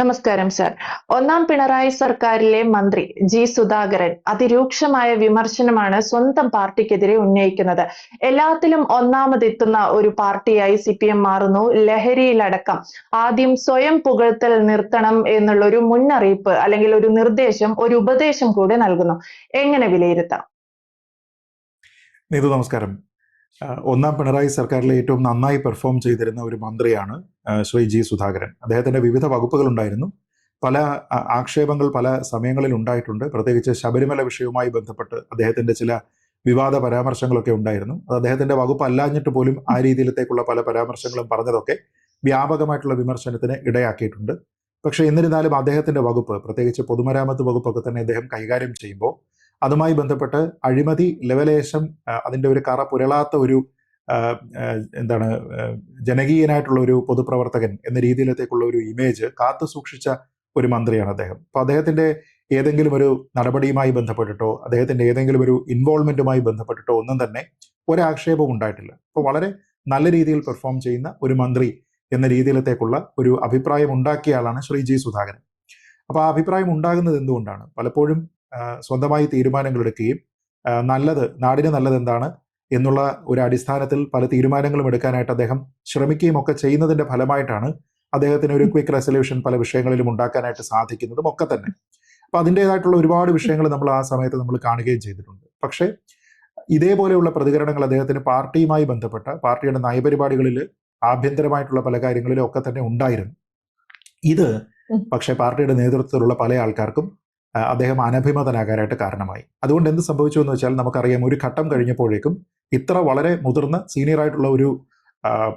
നമസ്കാരം സർ ഒന്നാം പിണറായി സർക്കാരിലെ മന്ത്രി ജി സുധാകരൻ അതിരൂക്ഷമായ വിമർശനമാണ് സ്വന്തം പാർട്ടിക്കെതിരെ ഉന്നയിക്കുന്നത്. എല്ലാത്തിലും ഒന്നാമതെത്തുന്ന ഒരു പാർട്ടിയായി സി പി എം മാറുന്നു. ലഹരിയിലടക്കം. ആദ്യം സ്വയം പുകഴ്ത്തൽ നിർത്തണം എന്നുള്ള ഒരു മുന്നറിയിപ്പ് അല്ലെങ്കിൽ ഒരു നിർദ്ദേശം ഒരു ഉപദേശം കൂടെ നൽകുന്നു. എങ്ങനെ വിലയിരുത്താം? നമസ്കാരം. ഒന്നാം പിണറായി സർക്കാരിലെ ഏറ്റവും നന്നായി പെർഫോം ചെയ്തിരുന്ന ഒരു മന്ത്രിയാണ് ശ്രീ ജി സുധാകരൻ. അദ്ദേഹത്തിന്റെ വിവിധ വകുപ്പുകൾ ഉണ്ടായിരുന്നു. പല ആക്ഷേപങ്ങൾ പല സമയങ്ങളിൽ ഉണ്ടായിട്ടുണ്ട്. പ്രത്യേകിച്ച് ശബരിമല വിഷയവുമായി ബന്ധപ്പെട്ട് അദ്ദേഹത്തിന്റെ ചില വിവാദ പരാമർശങ്ങളൊക്കെ ഉണ്ടായിരുന്നു. അത് അദ്ദേഹത്തിന്റെ വകുപ്പ് അല്ലാഞ്ഞിട്ട് പോലും ആ രീതിയിലത്തേക്കുള്ള പല പരാമർശങ്ങളും പറഞ്ഞതൊക്കെ വ്യാപകമായിട്ടുള്ള വിമർശനത്തിന് ഇടയാക്കിയിട്ടുണ്ട്. പക്ഷേ എന്നിരുന്നാലും അദ്ദേഹത്തിന്റെ വകുപ്പ് പ്രത്യേകിച്ച് പൊതുമരാമത്ത് വകുപ്പൊക്കെ തന്നെ അദ്ദേഹം കൈകാര്യം ചെയ്യുമ്പോൾ അതുമായി ബന്ധപ്പെട്ട് അഴിമതി ലെവലേശം അതിന്റെ ഒരു കറ പുരളാത്ത ഒരു എന്താണ് ജനകീയനായിട്ടുള്ള ഒരു പൊതുപ്രവർത്തകൻ എന്ന രീതിയിലത്തേക്കുള്ള ഒരു ഇമേജ് കാത്തു സൂക്ഷിച്ച ഒരു മന്ത്രിയാണ് അദ്ദേഹം. അപ്പൊ അദ്ദേഹത്തിന്റെ ഏതെങ്കിലും ഒരു നടപടിയുമായി ബന്ധപ്പെട്ടിട്ടോ അദ്ദേഹത്തിന്റെ ഏതെങ്കിലും ഒരു ഇൻവോൾവ്മെന്റുമായി ബന്ധപ്പെട്ടിട്ടോ ഒന്നും തന്നെ ഒരാക്ഷേപവും ഉണ്ടായിട്ടില്ല. അപ്പോൾ വളരെ നല്ല രീതിയിൽ പെർഫോം ചെയ്യുന്ന ഒരു മന്ത്രി എന്ന രീതിയിലത്തേക്കുള്ള ഒരു അഭിപ്രായം ഉണ്ടാക്കിയ ആളാണ് ശ്രീ ജി സുധാകരൻ. അപ്പോൾ ആ അഭിപ്രായം ഉണ്ടാകുന്നത് എന്തുകൊണ്ടാണ്? പലപ്പോഴും സ്വന്തമായി തീരുമാനങ്ങൾ എടുക്കുകയും നല്ലത് നാടിന് നല്ലത് എന്താണ് എന്നുള്ള ഒരു അടിസ്ഥാനത്തിൽ പല തീരുമാനങ്ങളും എടുക്കാനായിട്ട് അദ്ദേഹം ശ്രമിക്കുകയും ഒക്കെ ചെയ്യുന്നതിന്റെ ഫലമായിട്ടാണ് അദ്ദേഹത്തിന് ഒരു ക്വിക്ക് റെസൊല്യൂഷൻ പല വിഷയങ്ങളിലും ഉണ്ടാക്കാനായിട്ട് സാധിക്കുന്നതും ഒക്കെ തന്നെ. അപ്പൊ അതിന്റെതായിട്ടുള്ള ഒരുപാട് വിഷയങ്ങൾ നമ്മൾ ആ സമയത്ത് നമ്മൾ കാണുകയും ചെയ്തിട്ടുണ്ട്. പക്ഷേ ഇതേപോലെയുള്ള പ്രതികരണങ്ങൾ അദ്ദേഹത്തിന് പാർട്ടിയുമായി ബന്ധപ്പെട്ട പാർട്ടിയുടെ നയപരിപാടികളിൽ ആഭ്യന്തരമായിട്ടുള്ള പല കാര്യങ്ങളിലും ഒക്കെ തന്നെ ഉണ്ടായിരുന്നു. ഇത്. പക്ഷേ പാർട്ടിയുടെ നേതൃത്വത്തിലുള്ള പല ആൾക്കാർക്കും അദ്ദേഹം അനഭിമതനാകാനായിട്ട് കാരണമായി. അതുകൊണ്ട് എന്ത് സംഭവിച്ചു എന്ന് വെച്ചാൽ നമുക്കറിയാം ഒരു ഘട്ടം കഴിഞ്ഞപ്പോഴേക്കും ഇത്ര വളരെ മുതിർന്ന സീനിയർ ആയിട്ടുള്ള ഒരു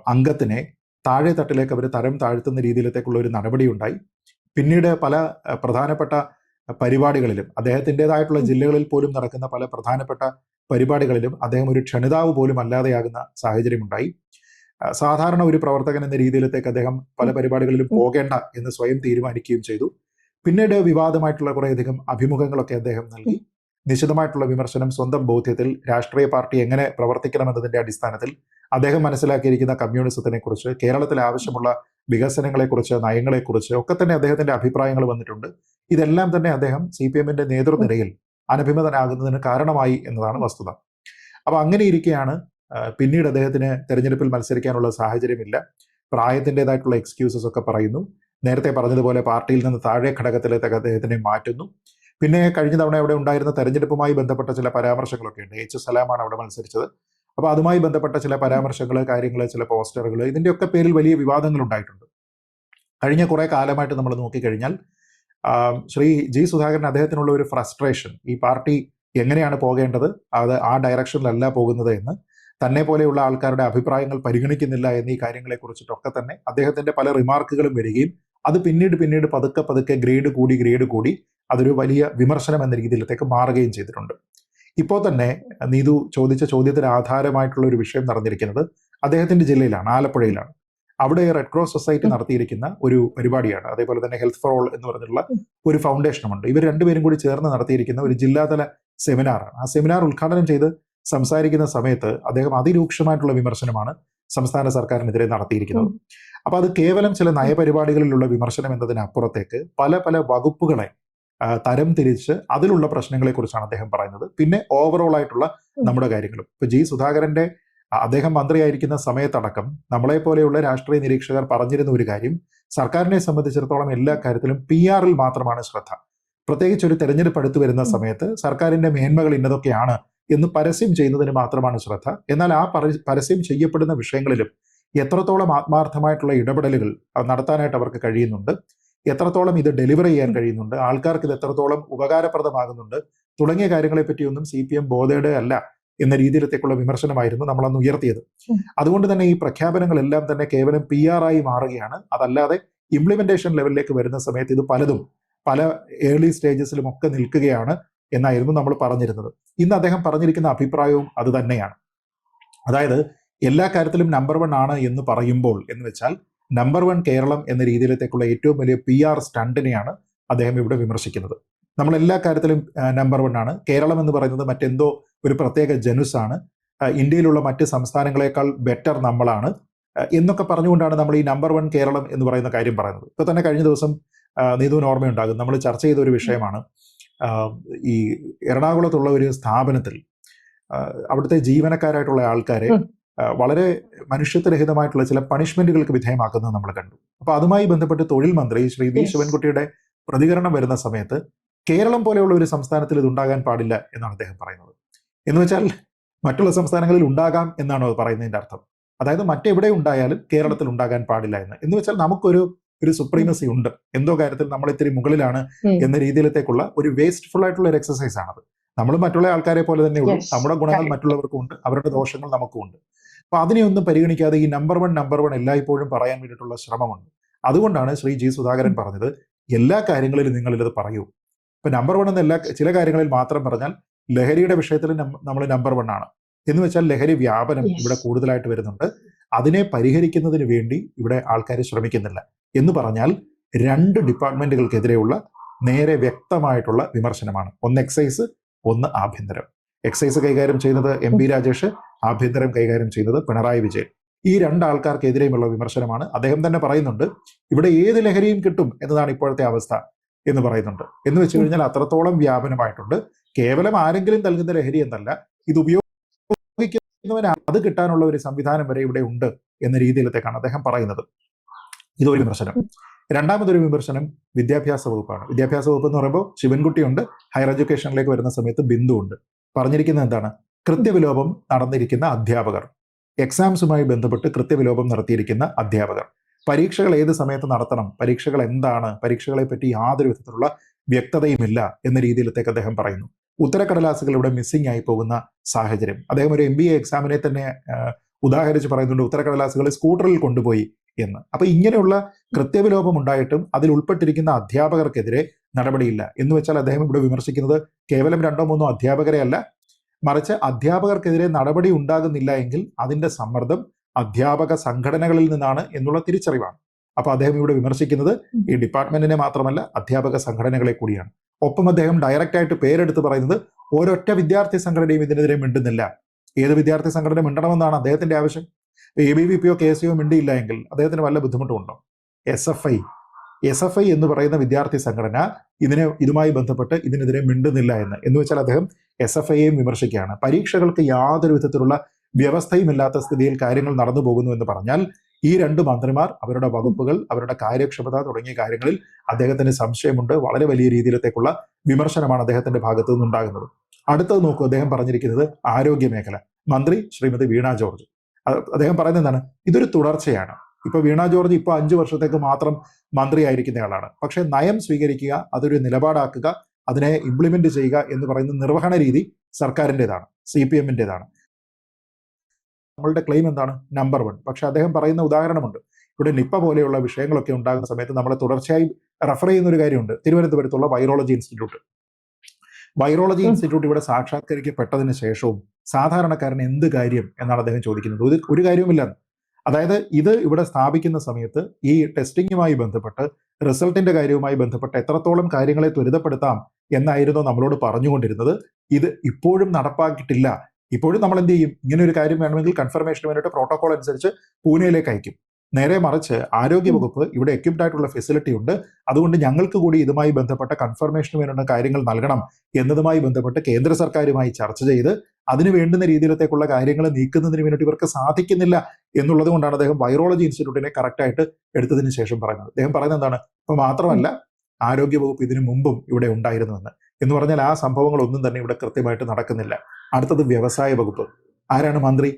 അംഗത്തിനെ താഴെ തട്ടിലേക്ക് അവർ തരം താഴ്ത്തുന്ന രീതിയിലത്തേക്കുള്ള ഒരു നടപടി ഉണ്ടായി പിന്നീട് പല പ്രധാനപ്പെട്ട പരിപാടികളിലും അദ്ദേഹത്തിന്റെതായിട്ടുള്ള ജില്ലകളിൽ പോലും നടക്കുന്ന പല പ്രധാനപ്പെട്ട പരിപാടികളിലും അദ്ദേഹം ഒരു ക്ഷണിതാവ് പോലും അല്ലാതെയാകുന്ന സാഹചര്യമുണ്ടായി. ഉണ്ടായി സാധാരണ ഒരു പ്രവർത്തകൻ എന്ന രീതിയിലത്തേക്ക് അദ്ദേഹം പല പരിപാടികളിലും. പോകേണ്ട എന്ന് സ്വയം തീരുമാനിക്കുകയും ചെയ്തു. പിന്നീട് വിവാദമായിട്ടുള്ള കുറേയധികം അഭിമുഖങ്ങളൊക്കെ അദ്ദേഹം നൽകി. നിശിതമായിട്ടുള്ള വിമർശനം സ്വന്തം ബോധ്യത്തിൽ രാഷ്ട്രീയ പാർട്ടി എങ്ങനെ പ്രവർത്തിക്കണമെന്നതിന്റെ അടിസ്ഥാനത്തിൽ അദ്ദേഹം മനസ്സിലാക്കിയിരിക്കുന്ന കമ്മ്യൂണിസത്തിനെ കുറിച്ച് കേരളത്തിൽ ആവശ്യമുള്ള വികസനങ്ങളെക്കുറിച്ച് നയങ്ങളെക്കുറിച്ച് ഒക്കെ തന്നെ അദ്ദേഹത്തിന്റെ അഭിപ്രായങ്ങൾ വന്നിട്ടുണ്ട്. ഇതെല്ലാം തന്നെ അദ്ദേഹം സി പി എമ്മിന്റെ നേതൃനിരയിൽ അനഭിമതനാകുന്നതിന് കാരണമായി എന്നതാണ് വസ്തുത. അപ്പൊ അങ്ങനെ ഇരിക്കെയാണ് പിന്നീട് അദ്ദേഹത്തിന് തെരഞ്ഞെടുപ്പിൽ മത്സരിക്കാനുള്ള സാഹചര്യമില്ല. പ്രായത്തിന്റെതായിട്ടുള്ള എക്സ്ക്യൂസസ് ഒക്കെ പറയുന്നു. നേരത്തെ പറഞ്ഞതുപോലെ പാർട്ടിയിൽ നിന്ന് താഴെ ഘടകത്തിലേക്ക് അദ്ദേഹത്തിനെ മാറ്റുന്നു. പിന്നെ കഴിഞ്ഞ തവണ അവിടെ ഉണ്ടായിരുന്ന തെരഞ്ഞെടുപ്പുമായി ബന്ധപ്പെട്ട ചില പരാമർശങ്ങളൊക്കെ ഉണ്ട്. എച്ച് സലാമാണ് അവിടെ മത്സരിച്ചത്. അപ്പോൾ അതുമായി ബന്ധപ്പെട്ട ചില പരാമർശങ്ങൾ കാര്യങ്ങൾ ചില പോസ്റ്ററുകൾ ഇതിന്റെയൊക്കെ പേരിൽ വലിയ വിവാദങ്ങൾ ഉണ്ടായിട്ടുണ്ട് കഴിഞ്ഞ കുറേ കാലമായിട്ട് നമ്മൾ നോക്കിക്കഴിഞ്ഞാൽ ശ്രീ ജി സുധാകരൻ അദ്ദേഹത്തിനുള്ള ഒരു ഫ്രസ്ട്രേഷൻ ഈ പാർട്ടി എങ്ങനെയാണ് പോകേണ്ടത് അത് ആ ഡയറക്ഷനിലല്ല പോകുന്നത് എന്ന് തന്നെ പോലെയുള്ള ആൾക്കാരുടെ അഭിപ്രായങ്ങൾ പരിഗണിക്കുന്നില്ല എന്നീ കാര്യങ്ങളെ കുറിച്ചിട്ടൊക്കെ തന്നെ അദ്ദേഹത്തിന്റെ പല റിമാർക്കുകളും വരികയും അത് പിന്നീട് പിന്നീട് പതുക്കെ പതുക്കെ ഗ്രേഡ് കൂടി ഗ്രേഡ് കൂടി അതൊരു വലിയ വിമർശനം എന്ന രീതിയിലത്തേക്ക് മാറുകയും ചെയ്തിട്ടുണ്ട്. ഇപ്പോൾ തന്നെ നീതു ചോദിച്ച ചോദ്യത്തിന് ആധാരമായിട്ടുള്ള ഒരു വിഷയം നടന്നിരിക്കുന്നത് അദ്ദേഹത്തിന്റെ ജില്ലയിലാണ് ആലപ്പുഴയിലാണ്. അവിടെ റെഡ് ക്രോസ് സൊസൈറ്റി നടത്തിയിരിക്കുന്ന ഒരു പരിപാടിയാണ്. അതേപോലെ തന്നെ ഹെൽത്ത് ഫോർ ഓൾ എന്ന് പറഞ്ഞിട്ടുള്ള ഒരു ഫൗണ്ടേഷനുമുണ്ട്. ഇവർ രണ്ടുപേരും കൂടി ചേർന്ന് നടത്തിയിരിക്കുന്ന ഒരു ജില്ലാതല സെമിനാറാണ്. ആ സെമിനാർ ഉദ്ഘാടനം ചെയ്ത് സംസാരിക്കുന്ന സമയത്ത് അദ്ദേഹം അതിരൂക്ഷമായിട്ടുള്ള വിമർശനമാണ് സംസ്ഥാന സർക്കാരിനെതിരെ നടത്തിയിരിക്കുന്നത്. അപ്പോൾ അപ്പൊ അത് കേവലം ചില നയപരിപാടികളിലുള്ള വിമർശനം എന്നതിനപ്പുറത്തേക്ക് പല പല വകുപ്പുകളെ തരം തിരിച്ച് അതിലുള്ള പ്രശ്നങ്ങളെ കുറിച്ചാണ് അദ്ദേഹം പറയുന്നത്. പിന്നെ ഓവറോൾ ആയിട്ടുള്ള നമ്മുടെ കാര്യങ്ങളും. ഇപ്പൊ ജി സുധാകരന്റെ അദ്ദേഹം മന്ത്രിയായിരിക്കുന്ന സമയത്തടക്കം നമ്മളെ പോലെയുള്ള രാഷ്ട്രീയ നിരീക്ഷകർ പറഞ്ഞിരുന്ന ഒരു കാര്യം സർക്കാരിനെ സംബന്ധിച്ചിടത്തോളം എല്ലാ കാര്യത്തിലും പി ആറിൽ മാത്രമാണ് ശ്രദ്ധ. പ്രത്യേകിച്ച് ഒരു തെരഞ്ഞെടുപ്പ് അടുത്ത് വരുന്ന. സമയത്ത് സർക്കാരിന്റെ മേന്മകൾ ഇന്നതൊക്കെയാണ് എന്ന് പരസ്യം ചെയ്യുന്നതിന് മാത്രമാണ് ശ്രദ്ധ. എന്നാൽ ആ പര- പരസ്യം ചെയ്യപ്പെടുന്ന വിഷയങ്ങളിലും എത്രത്തോളം ആത്മാർത്ഥമായിട്ടുള്ള ഇടപെടലുകൾ നടത്താനായിട്ട് അവർക്ക് കഴിയുന്നുണ്ട് എത്രത്തോളം ഇത് ഡെലിവർ ചെയ്യാൻ കഴിയുന്നുണ്ട് ആൾക്കാർക്ക് ഇത് എത്രത്തോളം ഉപകാരപ്രദമാകുന്നുണ്ട് തുടങ്ങിയ കാര്യങ്ങളെ പറ്റിയൊന്നും സി പി എം ബോധയുടെ അല്ല എന്ന രീതിയിലത്തേക്കുള്ള വിമർശനമായിരുന്നു നമ്മൾ അന്ന് ഉയർത്തിയത് അതുകൊണ്ട് തന്നെ ഈ പ്രഖ്യാപനങ്ങളെല്ലാം തന്നെ കേവലം പി ആർ ആയി മാറുകയാണ്. അതല്ലാതെ ഇംപ്ലിമെന്റേഷൻ ലെവലിലേക്ക് വരുന്ന സമയത്ത് ഇത് പലതും പല ഏർലി സ്റ്റേജസിലും ഒക്കെ നിൽക്കുകയാണ്. എന്നായിരുന്നു നമ്മൾ പറഞ്ഞിരുന്നത്. ഇന്ന് അദ്ദേഹം പറഞ്ഞിരിക്കുന്ന അഭിപ്രായവും അത് തന്നെയാണ്. അതായത് എല്ലാ കാര്യത്തിലും നമ്പർ വൺ ആണ് എന്ന് പറയുമ്പോൾ എന്ന് വെച്ചാൽ നമ്പർ വൺ കേരളം എന്ന രീതിയിലത്തേക്കുള്ള ഏറ്റവും വലിയ പി ആർ സ്റ്റണ്ടിനെയാണ് അദ്ദേഹം ഇവിടെ വിമർശിക്കുന്നത്. നമ്മൾ എല്ലാ കാര്യത്തിലും നമ്പർ വൺ ആണ്. കേരളം എന്ന് പറയുന്നത് മറ്റെന്തോ ഒരു പ്രത്യേക ജനുസാണ് ഇന്ത്യയിലുള്ള മറ്റ് സംസ്ഥാനങ്ങളെക്കാൾ ബെറ്റർ നമ്മളാണ്. എന്നൊക്കെ പറഞ്ഞുകൊണ്ടാണ് നമ്മൾ ഈ നമ്പർ വൺ കേരളം എന്ന് പറയുന്ന കാര്യം പറയുന്നത്. ഇപ്പൊ തന്നെ കഴിഞ്ഞ ദിവസം നീതുവിന് ഓർമ്മയുണ്ടാകും. നമ്മൾ ചർച്ച ചെയ്ത ഒരു വിഷയമാണ്. ഈ എറണാകുളത്തുള്ള ഒരു സ്ഥാപനത്തിൽ അവിടുത്തെ ജീവനക്കാരായിട്ടുള്ള ആൾക്കാരെ വളരെ മനുഷ്യത്വരഹിതമായിട്ടുള്ള ചില പണിഷ്മെന്റുകൾക്ക് വിധേയമാക്കുന്നത് നമ്മൾ കണ്ടു. അപ്പൊ അതുമായി ബന്ധപ്പെട്ട് തൊഴിൽ മന്ത്രി ശ്രീ വി ശിവൻകുട്ടിയുടെ പ്രതികരണം വരുന്ന സമയത്ത് കേരളം പോലെയുള്ള ഒരു സംസ്ഥാനത്തിൽ ഇത് ഉണ്ടാകാൻ പാടില്ല എന്നാണ് അദ്ദേഹം പറയുന്നത്. എന്ന് വെച്ചാൽ മറ്റുള്ള സംസ്ഥാനങ്ങളിൽ ഉണ്ടാകാം എന്നാണ് പറയുന്നതിന്റെ അർത്ഥം. അതായത് മറ്റെവിടെ ഉണ്ടായാലും കേരളത്തിൽ ഉണ്ടാകാൻ പാടില്ല എന്ന്. എന്ന് വെച്ചാൽ നമുക്കൊരു ഒരു സുപ്രീമസി ഉണ്ട്. എന്തോ കാര്യത്തിൽ നമ്മൾ ഇത്തിരി മുകളിലാണ് എന്ന രീതിയിലത്തേക്കുള്ള ഒരു വേസ്റ്റ്ഫുൾ ആയിട്ടുള്ള ഒരു എക്സസൈസ് ആണത്. നമ്മൾ മറ്റുള്ള ആൾക്കാരെ പോലെ തന്നെ ഉള്ളൂ. നമ്മുടെ ഗുണങ്ങൾ മറ്റുള്ളവർക്കും ഉണ്ട്. അവരുടെ ദോഷങ്ങൾ നമുക്കും ഉണ്ട്. അപ്പൊ അതിനെയൊന്നും പരിഗണിക്കാതെ ഈ നമ്പർ വൺ നമ്പർ വൺ എല്ലായ്പ്പോഴും പറയാൻ വേണ്ടിയിട്ടുള്ള ശ്രമമുണ്ട്. അതുകൊണ്ടാണ് ശ്രീ ജി സുധാകരൻ പറഞ്ഞത് എല്ലാ കാര്യങ്ങളിലും നിങ്ങൾ ഇത് പറയൂ. ഇപ്പൊ നമ്പർ വൺ എന്ന എല്ലാ ചില കാര്യങ്ങളിൽ മാത്രം പറഞ്ഞാൽ ലഹരിയുടെ വിഷയത്തിൽ നമ്മൾ നമ്പർ വൺ ആണ്. എന്ന് വെച്ചാൽ ലഹരി വ്യാപനം ഇവിടെ കൂടുതലായിട്ട് വരുന്നുണ്ട്. അതിനെ പരിഹരിക്കുന്നതിന് വേണ്ടി ഇവിടെ ആൾക്കാർ ശ്രമിക്കുന്നില്ല. എന്ന് പറഞ്ഞാൽ രണ്ട് ഡിപ്പാർട്ട്മെന്റുകൾക്കെതിരെയുള്ള നേരെ വ്യക്തമായിട്ടുള്ള വിമർശനമാണ്. ഒന്ന് എക്സൈസ് ഒന്ന് ആഭ്യന്തരം. എക്സൈസ് കൈകാര്യം ചെയ്യുന്നത് എം പി രാജേഷ് ആഭ്യന്തരം കൈകാര്യം ചെയ്യുന്നത് പിണറായി വിജയൻ. ഈ രണ്ട് ആൾക്കാർക്കെതിരെയുമുള്ള വിമർശനമാണ്. അദ്ദേഹം തന്നെ പറയുന്നുണ്ട് ഇവിടെ ഏത് ലഹരിയും കിട്ടും എന്നതാണ് ഇപ്പോഴത്തെ അവസ്ഥ എന്ന് പറയുന്നുണ്ട്. എന്ന് വെച്ച് കഴിഞ്ഞാൽ അത്രത്തോളം വ്യാപനമായിട്ടുണ്ട്. കേവലം ആരെങ്കിലും നൽകുന്ന ലഹരി എന്നല്ല ഇത് ഉപയോഗിക്കുന്നവന് അത് കിട്ടാനുള്ള ഒരു സംവിധാനം വരെ ഇവിടെ ഉണ്ട് എന്ന രീതിയിലത്തേക്കാണ് അദ്ദേഹം പറയുന്നത്. ഇതൊരു വിമർശനം. രണ്ടാമതൊരു വിമർശനം വിദ്യാഭ്യാസ വകുപ്പാണ്. വിദ്യാഭ്യാസ വകുപ്പ് എന്ന് പറയുമ്പോൾ ശിവൻകുട്ടിയുണ്ട് ഹയർ എഡ്യൂക്കേഷനിലേക്ക് വരുന്ന സമയത്ത് ബിന്ദു ഉണ്ട് പറഞ്ഞിരിക്കുന്നത് എന്താണ്? കൃത്യവിലോപം നടന്നിരിക്കുന്ന അധ്യാപകർ. എക്സാംസുമായി ബന്ധപ്പെട്ട് കൃത്യവിലോപം നടത്തിയിരിക്കുന്ന അധ്യാപകർ. പരീക്ഷകൾ ഏത് സമയത്ത് നടത്തണം? പരീക്ഷകൾ എന്താണ്? പരീക്ഷകളെ പറ്റി യാതൊരു വിധത്തിലുള്ള വ്യക്തതയുമില്ല എന്ന രീതിയിലത്തേക്ക് അദ്ദേഹം പറയുന്നു. ഉത്തരക്കടലാസുകൾ ഇവിടെ മിസ്സിംഗ് ആയി പോകുന്ന സാഹചര്യം. അദ്ദേഹം ഒരു എം ബി എ എക്സാമിനെ തന്നെ ഉദാഹരിച്ച് പറയുന്നുണ്ട് ഉത്തരക്കടലാസുകൾ സ്കൂട്ടറിൽ കൊണ്ടുപോയി എന്ന്. അപ്പൊ ഇങ്ങനെയുള്ള കൃത്യവിലോപം ഉണ്ടായിട്ടും അതിൽ ഉൾപ്പെട്ടിരിക്കുന്ന അധ്യാപകർക്കെതിരെ നടപടിയില്ല. എന്ന് വെച്ചാൽ അദ്ദേഹം ഇവിടെ വിമർശിക്കുന്നത് കേവലം രണ്ടോ മൂന്നോ അധ്യാപകരെ അല്ല. മറിച്ച് അധ്യാപകർക്കെതിരെ നടപടി ഉണ്ടാകുന്നില്ല എങ്കിൽ അതിന്റെ സമ്മർദ്ദം അധ്യാപക സംഘടനകളിൽ നിന്നാണ് എന്നുള്ള തിരിച്ചറിവാണ്. അപ്പൊ അദ്ദേഹം ഇവിടെ വിമർശിക്കുന്നത് ഈ ഡിപ്പാർട്ട്മെന്റിനെ മാത്രമല്ല അധ്യാപക സംഘടനകളെ കൂടിയാണ്. ഒപ്പം അദ്ദേഹം ഡയറക്റ്റ് ആയിട്ട് പേരെടുത്ത് പറയുന്നത് ഒരൊറ്റ വിദ്യാർത്ഥി സംഘടനയും ഇതിനെതിരെ മിണ്ടുന്നില്ല. ഏത് വിദ്യാർത്ഥി സംഘടന മിണ്ടണമെന്നാണ് അദ്ദേഹത്തിന്റെ ആവശ്യം? എ ബി വി പിയോ കെ എസ് യോ മിണ്ടിയില്ല എങ്കിൽ അദ്ദേഹത്തിന് വല്ല ബുദ്ധിമുട്ടുമുണ്ടോ? S F I S F I എന്ന് പറയുന്ന വിദ്യാർത്ഥി സംഘടന ഇതിനെ ഇതുമായി ബന്ധപ്പെട്ട് ഇതിനെതിരെ മിണ്ടുന്നില്ല എന്ന്. എന്ന് വെച്ചാൽ അദ്ദേഹം എസ് എഫ് ഐയെയും വിമർശിക്കുകയാണ്. പരീക്ഷകൾക്ക് യാതൊരു വിധത്തിലുള്ള വ്യവസ്ഥയുമില്ലാത്ത സ്ഥിതിയിൽ കാര്യങ്ങൾ നടന്നു പോകുന്നു എന്ന് പറഞ്ഞാൽ ഈ രണ്ട് മന്ത്രിമാർ അവരുടെ വകുപ്പുകൾ അവരുടെ കാര്യക്ഷമത തുടങ്ങിയ കാര്യങ്ങളിൽ അദ്ദേഹത്തിന് സംശയമുണ്ട്. വളരെ വലിയ രീതിയിലത്തേക്കുള്ള വിമർശനമാണ് അദ്ദേഹത്തിന്റെ ഭാഗത്തു നിന്നുണ്ടാകുന്നത്. അടുത്തത് നോക്കൂ അദ്ദേഹം പറഞ്ഞിരിക്കുന്നത് ആരോഗ്യ മേഖല. മന്ത്രി ശ്രീമതി വീണ ജോർജ്. അദ്ദേഹം പറയുന്നത് എന്താണ്? ഇതൊരു തുടർച്ചയാണ്. ഇപ്പൊ വീണ ജോർജ് ഇപ്പൊ അഞ്ചു വർഷത്തേക്ക് മാത്രം മന്ത്രിയായിരിക്കുന്നയാളാണ്. പക്ഷെ നയം സ്വീകരിക്കുക അതൊരു നിലപാടാക്കുക അതിനെ ഇംപ്ലിമെന്റ് ചെയ്യുക എന്ന് പറയുന്ന നിർവഹണ രീതി സർക്കാരിന്റെതാണ് സി പി എമ്മിന്റെതാണ്. നമ്മളുടെ ക്ലെയിം എന്താണ്? നമ്പർ വൺ പക്ഷെ അദ്ദേഹം പറയുന്ന ഉദാഹരണമുണ്ട്. ഇവിടെ നിപ്പ പോലെയുള്ള വിഷയങ്ങളൊക്കെ ഉണ്ടാകുന്ന സമയത്ത് നമ്മളെ തുടർച്ചയായി റെഫർ ചെയ്യുന്ന ഒരു കാര്യമുണ്ട്. തിരുവനന്തപുരത്തുള്ള വൈറോളജി ഇൻസ്റ്റിറ്റ്യൂട്ട് വൈറോളജി ഇൻസ്റ്റിറ്റ്യൂട്ട് ഇവിടെ സാക്ഷാത്കരിക്കപ്പെട്ടതിന് ശേഷവും സാധാരണക്കാരന് എന്ത് കാര്യം എന്നാണ് അദ്ദേഹം ചോദിക്കുന്നത്. ഒരു ഒരു കാര്യവുമില്ല അതായത് ഇത് ഇവിടെ സ്ഥാപിക്കുന്ന സമയത്ത് ഈ ടെസ്റ്റിങ്ങുമായി ബന്ധപ്പെട്ട് റിസൾട്ടിന്റെ കാര്യവുമായി ബന്ധപ്പെട്ട് എത്രത്തോളം കാര്യങ്ങളെ ത്വരിതപ്പെടുത്താം എന്നായിരുന്നു നമ്മളോട് പറഞ്ഞുകൊണ്ടിരുന്നത്. ഇത് ഇപ്പോഴും നടപ്പാക്കിയിട്ടില്ല. ഇപ്പോഴും നമ്മൾ എന്ത് ചെയ്യും? ഇങ്ങനെ ഒരു കാര്യം വേണമെങ്കിൽ കൺഫർമേഷന് വേണ്ടിയിട്ട് പ്രോട്ടോകോൾ അനുസരിച്ച് പൂനെയിലേക്ക് അയക്കും. നേരെ മറിച്ച് ആരോഗ്യ വകുപ്പ് ഇവിടെ എക്യുപ്ഡ് ആയിട്ടുള്ള ഫെസിലിറ്റി ഉണ്ട്. അതുകൊണ്ട് ഞങ്ങൾക്ക് കൂടി ഇതുമായി ബന്ധപ്പെട്ട കൺഫർമേഷന് വേണ്ട കാര്യങ്ങൾ നൽകണം എന്നതുമായി ബന്ധപ്പെട്ട് കേന്ദ്ര സർക്കാരുമായി ചർച്ച ചെയ്ത് അതിന് വേണ്ടുന്ന രീതിയിലത്തേക്കുള്ള കാര്യങ്ങൾ നീക്കുന്നതിന് വേണ്ടി ഇവർക്ക് സാധിക്കുന്നില്ല എന്നുള്ളത് കൊണ്ടാണ് അദ്ദേഹം വൈറോളജി ഇൻസ്റ്റിറ്റ്യൂട്ടിനെ കറക്റ്റായിട്ട് എടുത്തതിന് ശേഷം പറഞ്ഞത്. അദ്ദേഹം പറയുന്നത് എന്താണ്? ഇപ്പൊ മാത്രമല്ല ആരോഗ്യ വകുപ്പ് ഇതിനു മുമ്പും ഇവിടെ ഉണ്ടായിരുന്നുവെന്ന്. എന്ന് പറഞ്ഞാൽ ആ സംഭവങ്ങളൊന്നും തന്നെ ഇവിടെ കൃത്യമായിട്ട് നടക്കുന്നില്ല. അടുത്തത് വ്യവസായ വകുപ്പ്. ആരാണ് മന്ത്രി?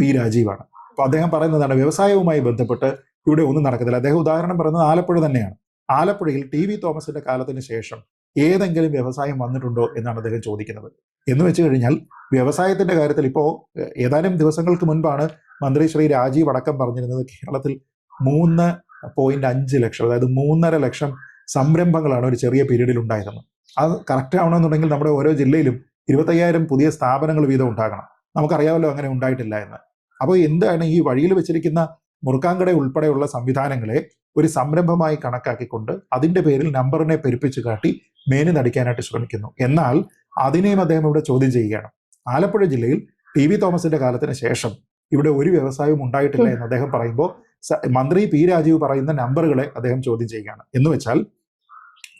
പി രാജീവാണ്. അപ്പൊ അദ്ദേഹം പറയുന്നതാണ് വ്യവസായവുമായി ബന്ധപ്പെട്ട് ഇവിടെ ഒന്നും നടക്കുന്നില്ല അദ്ദേഹം ഉദാഹരണം പറയുന്നത് ആലപ്പുഴ തന്നെയാണ്. ആലപ്പുഴയിൽ ടി വി തോമസിന്റെ കാലത്തിന് ശേഷം ഏതെങ്കിലും വ്യവസായം വന്നിട്ടുണ്ടോ എന്നാണ് അദ്ദേഹം ചോദിക്കുന്നത്. എന്ന് വെച്ച് കഴിഞ്ഞാൽ വ്യവസായത്തിന്റെ കാര്യത്തിൽ ഇപ്പോ ഏതാനും ദിവസങ്ങൾക്ക് മുൻപാണ് മന്ത്രി ശ്രീ രാജീവ് അടക്കം പറഞ്ഞിരുന്നത് കേരളത്തിൽ മൂന്ന് പോയിന്റ് അഞ്ച് ലക്ഷം അതായത് മൂന്നര ലക്ഷം സംരംഭങ്ങളാണ് ഒരു ചെറിയ പീരീഡിൽ ഉണ്ടായിരുന്നത്. അത് കറക്റ്റ് ആവണമെന്നുണ്ടെങ്കിൽ നമ്മുടെ ഓരോ ജില്ലയിലും ഇരുപത്തയ്യായിരം പുതിയ സ്ഥാപനങ്ങൾ വീതം ഉണ്ടാകണം. നമുക്കറിയാമല്ലോ അങ്ങനെ ഉണ്ടായിട്ടില്ല എന്ന്. അപ്പോൾ എന്താണ് ഈ വഴിയിൽ വെച്ചിരിക്കുന്ന മുറുക്കാങ്കട ഉൾപ്പെടെയുള്ള സംവിധാനങ്ങളെ ഒരു സംരംഭമായി കണക്കാക്കിക്കൊണ്ട് അതിന്റെ പേരിൽ നമ്പറിനെ പെരുപ്പിച്ച് കാട്ടി മേനി നടിക്കാനായിട്ട് ശ്രമിക്കുന്നു. എന്നാൽ അതിനെയും അദ്ദേഹം ഇവിടെ ചോദ്യം ചെയ്യുകയാണ്. ആലപ്പുഴ ജില്ലയിൽ ടി വി തോമസിന്റെ കാലത്തിന് ശേഷം ഇവിടെ ഒരു വ്യവസായവും ഉണ്ടായിട്ടില്ല എന്ന് അദ്ദേഹം പറയുമ്പോൾ മന്ത്രി പി രാജീവ് പറയുന്ന നമ്പറുകളെ അദ്ദേഹം ചോദ്യം ചെയ്യുകയാണ്. എന്ന് വെച്ചാൽ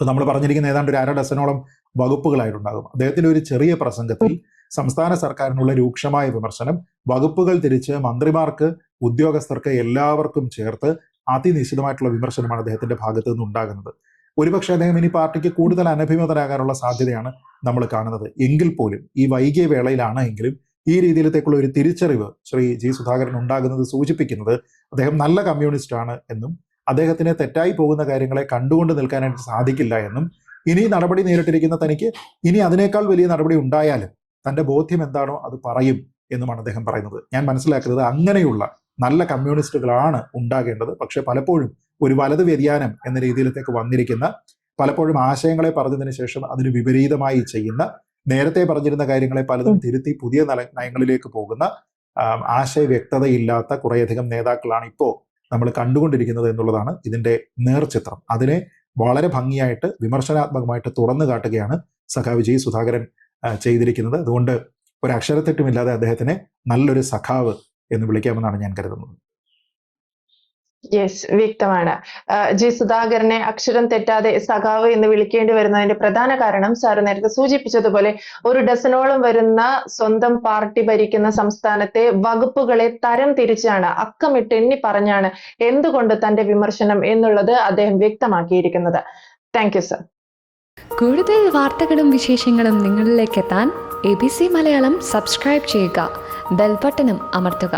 ഇപ്പൊ നമ്മൾ പറഞ്ഞിരിക്കുന്ന ഏതാണ്ട് ഒരു അര ഡസനോളം വകുപ്പുകളായിട്ടുണ്ടാകും. അദ്ദേഹത്തിന്റെ ഒരു ചെറിയ പ്രസംഗത്തിൽ സംസ്ഥാന സർക്കാരിനുള്ള രൂക്ഷമായ വിമർശനം വകുപ്പുകൾ തിരിച്ച് മന്ത്രിമാർക്ക് ഉദ്യോഗസ്ഥർക്ക് എല്ലാവർക്കും ചേർത്ത് അതിനിശ്ചിതമായിട്ടുള്ള വിമർശനമാണ് അദ്ദേഹത്തിന്റെ ഭാഗത്ത് നിന്ന് ഉണ്ടാകുന്നത്. ഒരുപക്ഷെ അദ്ദേഹം ഇനി പാർട്ടിക്ക് കൂടുതൽ അനഭിമതരാകാനുള്ള സാധ്യതയാണ് നമ്മൾ കാണുന്നത്. എങ്കിൽ പോലും ഈ വൈകിയ വേളയിലാണ് എങ്കിലും ഈ രീതിയിലത്തേക്കുള്ള ഒരു തിരിച്ചറിവ് ശ്രീ ജി സുധാകരൻ ഉണ്ടാകുന്നത് സൂചിപ്പിക്കുന്നത് അദ്ദേഹം നല്ല കമ്മ്യൂണിസ്റ്റ് ആണ് എന്നും അദ്ദേഹത്തിന് തെറ്റായി പോകുന്ന കാര്യങ്ങളെ കണ്ടുകൊണ്ട് നിൽക്കാനായിട്ട് സാധിക്കില്ല എന്നും ഇനി നടപടി നേരിട്ടിരിക്കുന്ന തനിക്ക് ഇനി അതിനേക്കാൾ വലിയ നടപടി ഉണ്ടായാലും തന്റെ ബോധ്യം എന്താണോ അത് പറയും എന്നുമാണ് അദ്ദേഹം പറയുന്നത്. ഞാൻ മനസ്സിലാക്കുന്നത് അങ്ങനെയുള്ള നല്ല കമ്മ്യൂണിസ്റ്റുകളാണ് ഉണ്ടാകേണ്ടത്. പക്ഷേ പലപ്പോഴും ഒരു വലത് വ്യതിയാനം എന്ന രീതിയിലത്തേക്ക് വന്നിരിക്കുന്ന പലപ്പോഴും ആശയങ്ങളെ പറഞ്ഞതിന് ശേഷം അതിന് വിപരീതമായി ചെയ്യുന്ന നേരത്തെ പറഞ്ഞിരുന്ന കാര്യങ്ങളെ പലതും തിരുത്തി പുതിയ നയങ്ങളിലേക്ക് പോകുന്ന ആശയ വ്യക്തതയില്ലാത്ത കുറേയധികം നേതാക്കളാണ് ഇപ്പോൾ നമ്മൾ കണ്ടുകൊണ്ടിരിക്കുന്നത് എന്നുള്ളതാണ് ഇതിന്റെ നേർചിത്രം അതിനെ വളരെ ഭംഗിയായിട്ട് വിമർശനാത്മകമായിട്ട് തുറന്നു കാട്ടുകയാണ് സഖാവ് സുധാകരൻ ചെയ്തിരിക്കുന്നത്. അതുകൊണ്ട് ഒരു അക്ഷരത്തെറ്റുമില്ലാതെ അദ്ദേഹത്തിനെ നല്ലൊരു സഖാവ് എന്ന് വിളിക്കാമെന്നാണ് ഞാൻ കരുതുന്നത്. യെസ് വ്യക്തമാണ്. ജി സുധാകരനെ അക്ഷരം തെറ്റാതെ സഖാവ് എന്ന് വിളിക്കേണ്ടി വരുന്നതിന്റെ പ്രധാന കാരണം സാർ നേരത്തെ സൂചിപ്പിച്ചതുപോലെ ഒരു ഡസനോളം വരുന്ന സ്വന്തം പാർട്ടി ഭരിക്കുന്ന സംസ്ഥാനത്തെ വകുപ്പുകളെ തരം തിരിച്ചാണ് അക്കമിട്ട് എണ്ണി പറഞ്ഞാണ് എന്തുകൊണ്ട് തന്റെ വിമർശനം എന്നുള്ളത് അദ്ദേഹം വ്യക്തമാക്കിയിരിക്കുന്നത്. താങ്ക് യു സർ കൂടുതൽ വാർത്തകളും വിശേഷങ്ങളും നിങ്ങളിലേക്ക് എത്താൻ A B C Malayalam subscribe ചെയ്യുക ബെൽബട്ടനും അമർത്തുക.